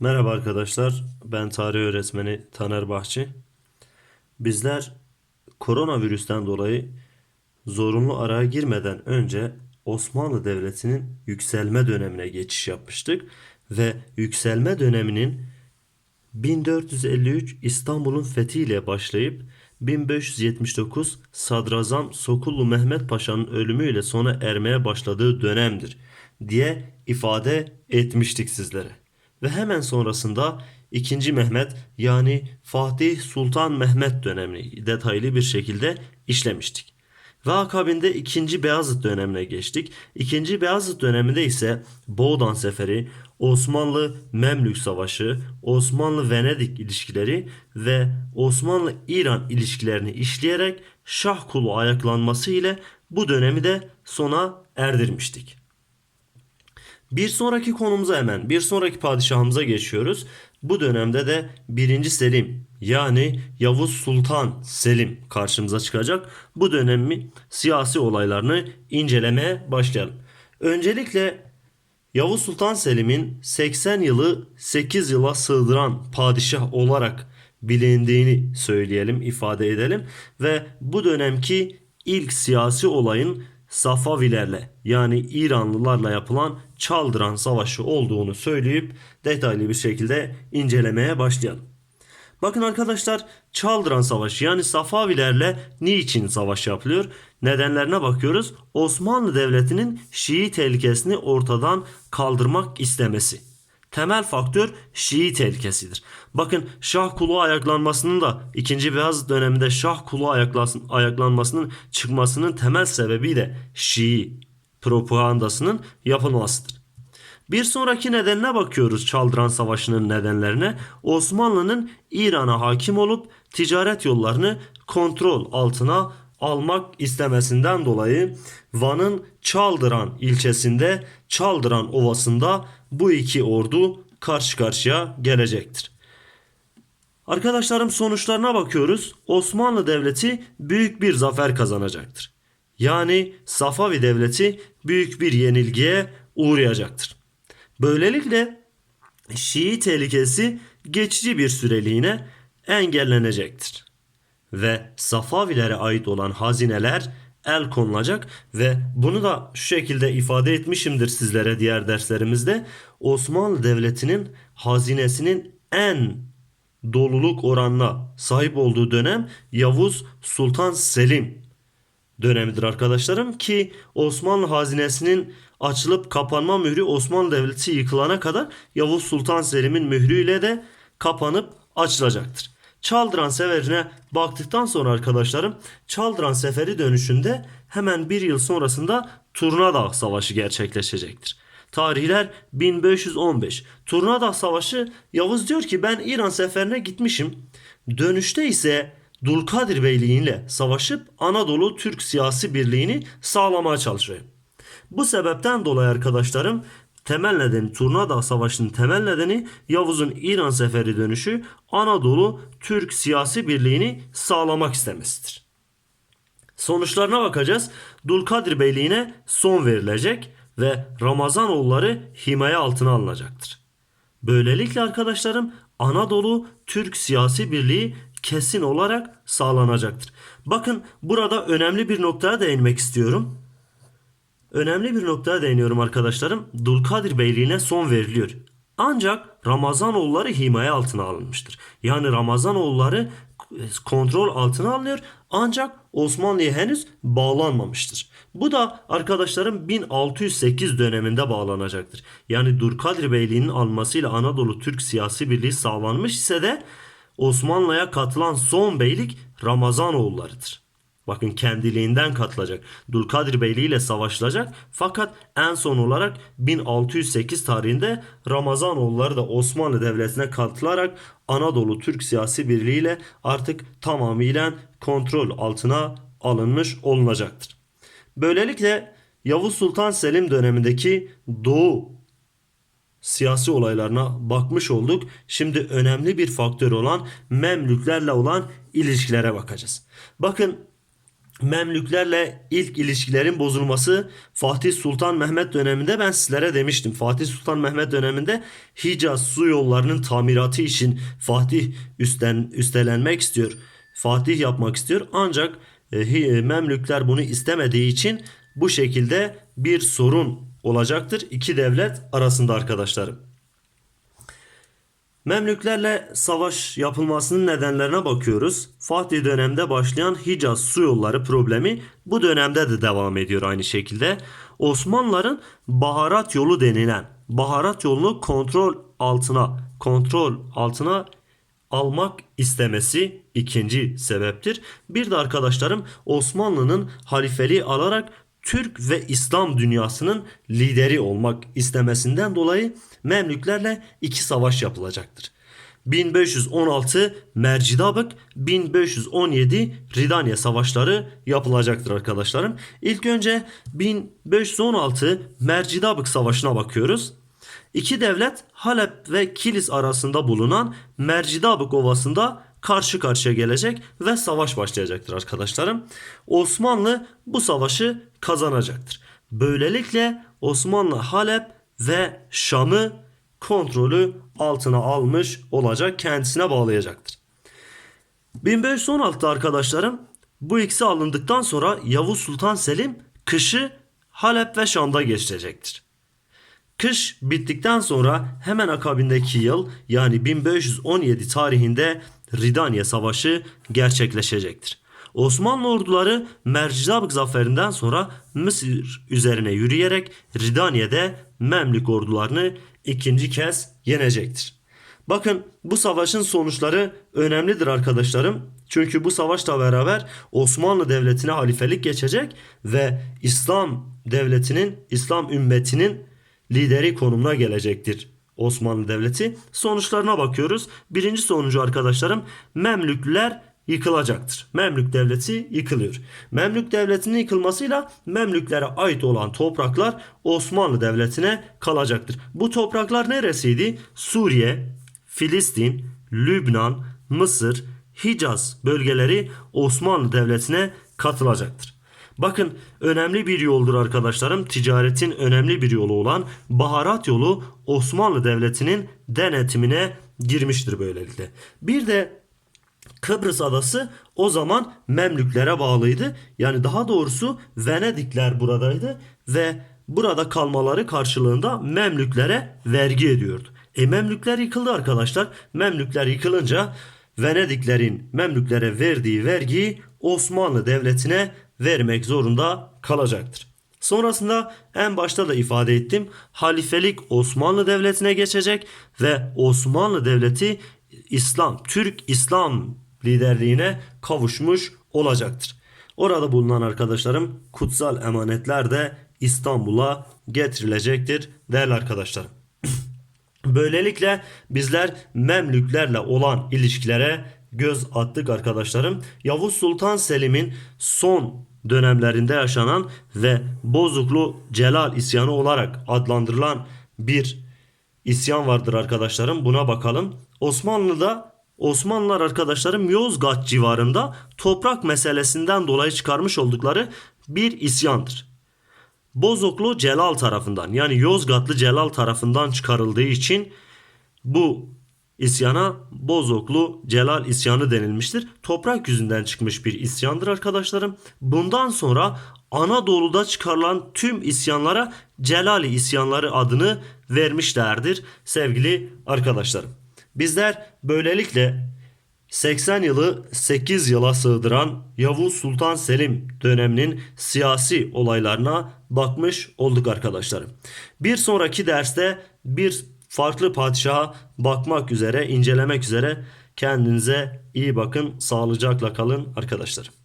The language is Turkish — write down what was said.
Merhaba arkadaşlar, ben tarih öğretmeni Taner Bahçı. Bizler koronavirüsten dolayı zorunlu araya girmeden önce Osmanlı Devleti'nin yükselme dönemine geçiş yapmıştık ve yükselme döneminin 1453 İstanbul'un fethiyle başlayıp 1579 Sadrazam Sokullu Mehmet Paşa'nın ölümüyle sona ermeye başladığı dönemdir diye ifade etmiştik sizlere. Ve hemen sonrasında 2. Mehmet yani Fatih Sultan Mehmet dönemini detaylı bir şekilde işlemiştik. Ve akabinde 2. Beyazıt dönemine geçtik. 2. Beyazıt döneminde ise Boğdan Seferi, Osmanlı Memlük Savaşı, Osmanlı Venedik ilişkileri ve Osmanlı İran ilişkilerini işleyerek Şah kulu ayaklanması ile bu dönemi de sona erdirmiştik. Bir sonraki konumuza hemen bir sonraki padişahımıza geçiyoruz. Bu dönemde de 1. Selim yani Yavuz Sultan Selim karşımıza çıkacak. Bu dönemin siyasi olaylarını incelemeye başlayalım. Öncelikle Yavuz Sultan Selim'in 80 yılı 8 yıla sığdıran padişah olarak bilindiğini söyleyelim, ifade edelim ve bu dönemki ilk siyasi olayın Safavilerle yani İranlılarla yapılan Çaldıran Savaşı olduğunu söyleyip detaylı bir şekilde incelemeye başlayalım. Bakın arkadaşlar Çaldıran Savaşı yani Safavilerle niçin savaş yapılıyor? Nedenlerine bakıyoruz. Osmanlı Devleti'nin Şii tehlikesini ortadan kaldırmak istemesi. Temel faktör Şii tehlikesidir. Bakın Şah kulu ayaklanmasının da 2. Beyazıt döneminde Şah kulu ayaklanmasının çıkmasının temel sebebi de Şii propagandasının yapılmasıdır. Bir sonraki nedenine bakıyoruz Çaldıran Savaşı'nın nedenlerine. Osmanlı'nın İran'a hakim olup ticaret yollarını kontrol altına almak istemesinden dolayı Van'ın Çaldıran ilçesinde Çaldıran Ovası'nda bu iki ordu karşı karşıya gelecektir. Arkadaşlarım sonuçlarına bakıyoruz. Osmanlı Devleti büyük bir zafer kazanacaktır. Yani Safavi Devleti büyük bir yenilgiye uğrayacaktır. Böylelikle Şii tehlikesi geçici bir süreliğine engellenecektir. Ve Safavilere ait olan hazineler el konulacak ve bunu da şu şekilde ifade etmişimdir sizlere diğer derslerimizde. Osmanlı Devleti'nin hazinesinin en doluluk oranına sahip olduğu dönem Yavuz Sultan Selim dönemidir arkadaşlarım ki Osmanlı hazinesinin açılıp kapanma mührü Osmanlı Devleti yıkılana kadar Yavuz Sultan Selim'in mührüyle de kapanıp açılacaktır. Çaldıran seferine baktıktan sonra arkadaşlarım Çaldıran seferi dönüşünde hemen bir yıl sonrasında Turnadağ Savaşı gerçekleşecektir. Tarihler 1515. Turnadağ Savaşı Yavuz diyor ki ben İran seferine gitmişim. Dönüşte ise Dulkadir Beyliği ile savaşıp Anadolu Türk siyasi birliğini sağlamaya çalışıyor. Bu sebepten dolayı arkadaşlarım temel nedeni Turnadağ Savaşı'nın temel nedeni Yavuz'un İran seferi dönüşü Anadolu Türk siyasi birliğini sağlamak istemesidir. Sonuçlarına bakacağız. Dulkadir Beyliğine son verilecek ve Ramazanoğulları himaye altına alınacaktır. Böylelikle arkadaşlarım Anadolu Türk siyasi birliği kesin olarak sağlanacaktır. Bakın burada önemli bir noktaya değinmek istiyorum. Önemli bir noktaya değiniyorum arkadaşlarım. Dulkadir Beyliğine son veriliyor. Ancak Ramazanoğulları himaye altına alınmıştır. Yani Ramazanoğulları kontrol altına alınıyor ancak Osmanlı'ya henüz bağlanmamıştır. Bu da arkadaşlarım 1608 döneminde bağlanacaktır. Yani Durkadir Beyliği'nin almasıyla Anadolu Türk siyasi birliği sağlanmış ise de Osmanlı'ya katılan son beylik Ramazanoğullarıdır. Bakın kendiliğinden katılacak. Dulkadir Beyliği ile savaşılacak. Fakat en son olarak 1608 tarihinde Ramazanoğulları da Osmanlı Devleti'ne katılarak Anadolu Türk siyasi birliği ile artık tamamıyla kontrol altına alınmış olunacaktır. Böylelikle Yavuz Sultan Selim dönemindeki Doğu siyasi olaylarına bakmış olduk. Şimdi önemli bir faktör olan Memlüklerle olan ilişkilere bakacağız. Bakın Memlüklerle ilk ilişkilerin bozulması Fatih Sultan Mehmet döneminde ben sizlere demiştim. Fatih Sultan Mehmet döneminde Hicaz su yollarının tamiratı için Fatih üstten üstelenmek istiyor. Fatih yapmak istiyor. Ancak e, Hi- Memlükler bunu istemediği için bu şekilde bir sorun olacaktır iki devlet arasında arkadaşlarım. Memlüklerle savaş yapılmasının nedenlerine bakıyoruz. Fatih döneminde başlayan Hicaz su yolları problemi bu dönemde de devam ediyor aynı şekilde. Osmanlıların baharat yolu denilen baharat yolunu kontrol altına kontrol altına almak istemesi ikinci sebeptir. Bir de arkadaşlarım Osmanlı'nın halifeliği alarak Türk ve İslam dünyasının lideri olmak istemesinden dolayı Memlüklerle iki savaş yapılacaktır. 1516 Mercidabık, 1517 Ridaniye savaşları yapılacaktır arkadaşlarım. İlk önce 1516 Mercidabık savaşına bakıyoruz. İki devlet Halep ve Kilis arasında bulunan Mercidabık Ovası'nda karşı karşıya gelecek ve savaş başlayacaktır arkadaşlarım. Osmanlı bu savaşı kazanacaktır. Böylelikle Osmanlı Halep ve Şam'ı kontrolü altına almış olacak, kendisine bağlayacaktır. 1516'da arkadaşlarım bu ikisi alındıktan sonra Yavuz Sultan Selim kışı Halep ve Şam'da geçirecektir. Kış bittikten sonra hemen akabindeki yıl yani 1517 tarihinde Ridaniye Savaşı gerçekleşecektir. Osmanlı orduları Mercidabık zaferinden sonra Mısır üzerine yürüyerek Ridaniye'de Memlük ordularını ikinci kez yenecektir. Bakın bu savaşın sonuçları önemlidir arkadaşlarım. Çünkü bu savaşla beraber Osmanlı Devleti'ne halifelik geçecek ve İslam devletinin, İslam ümmetinin lideri konumuna gelecektir Osmanlı Devleti. Sonuçlarına bakıyoruz. Birinci sonucu arkadaşlarım Memlükler yıkılacaktır. Memlük Devleti yıkılıyor. Memlük Devleti'nin yıkılmasıyla Memlüklere ait olan topraklar Osmanlı Devleti'ne kalacaktır. Bu topraklar neresiydi? Suriye, Filistin, Lübnan, Mısır, Hicaz bölgeleri Osmanlı Devleti'ne katılacaktır. Bakın önemli bir yoldur arkadaşlarım. Ticaretin önemli bir yolu olan baharat yolu Osmanlı Devleti'nin denetimine girmiştir böylelikle. Bir de Kıbrıs adası o zaman Memlüklere bağlıydı. Yani daha doğrusu Venedikler buradaydı ve burada kalmaları karşılığında Memlüklere vergi ediyordu. E Memlükler yıkıldı arkadaşlar. Memlükler yıkılınca Venediklerin Memlüklere verdiği vergiyi Osmanlı Devleti'ne vermek zorunda kalacaktır. Sonrasında en başta da ifade ettim. Halifelik Osmanlı Devleti'ne geçecek ve Osmanlı Devleti İslam, Türk İslam liderliğine kavuşmuş olacaktır. Orada bulunan arkadaşlarım kutsal emanetler de İstanbul'a getirilecektir değerli arkadaşlarım. Böylelikle bizler Memlüklerle olan ilişkilere göz attık arkadaşlarım. Yavuz Sultan Selim'in son dönemlerinde yaşanan ve Bozuklu Celal isyanı olarak adlandırılan bir isyan vardır arkadaşlarım. Buna bakalım. Osmanlı'da Osmanlılar arkadaşlarım Yozgat civarında toprak meselesinden dolayı çıkarmış oldukları bir isyandır. Bozoklu Celal tarafından yani Yozgatlı Celal tarafından çıkarıldığı için bu isyana Bozoklu Celal isyanı denilmiştir. Toprak yüzünden çıkmış bir isyandır arkadaşlarım. Bundan sonra Anadolu'da çıkarılan tüm isyanlara Celali isyanları adını vermişlerdir sevgili arkadaşlarım. Bizler böylelikle 80 yılı 8 yıla sığdıran Yavuz Sultan Selim döneminin siyasi olaylarına bakmış olduk arkadaşlarım. Bir sonraki derste bir farklı padişaha bakmak üzere, incelemek üzere kendinize iyi bakın, sağlıcakla kalın arkadaşlarım.